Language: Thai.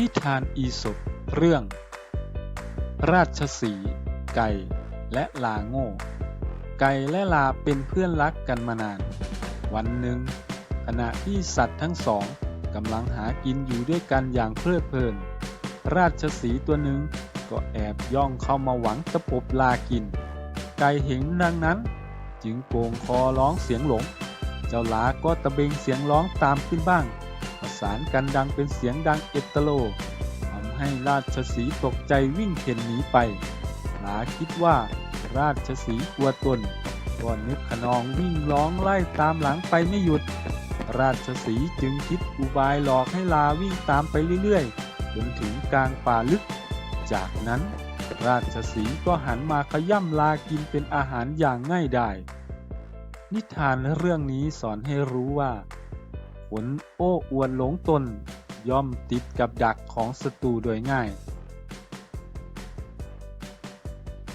นิทานอีสปเรื่อง ราชสีไก่และลาโง่ ไก่และลาเป็นเพื่อนรักกันมานาน วันหนึ่ง ขณะที่สัตว์ทั้งสองกำลังหากินอยู่ด้วยกันอย่างเพลิดเพลิน ราชสีตัวหนึ่งก็แอบย่องเข้ามาหวังตะปบลากิน ไก่เห็นดังนั้น จึงโกงคอร้องเสียงหลง เจ้าลาก็ตะเบงเสียงร้องตามขึ้นบ้าง ประสานกันดังเป็นเสียงดังเอตโลทำให้ราชสีตกใจวิ่งเพ่นหนีไปลาคิดว่าราชสีกลัวตนก็นึกขนองวิ่งร้องไล่ตามหลังไปไม่หยุด ราชสีจึงคิดอุบายหลอกให้ลาวิ่งตามไปเรื่อยๆจนถึงกลางป่าลึก จากนั้นราชสีก็หันมาขย่ำลากินเป็นอาหารอย่างง่ายดาย นิทานเรื่องนี้สอนให้รู้ว่า ผลโอ้อวดหลงตน ย่อมติดกับดักของศัตรูโดยง่าย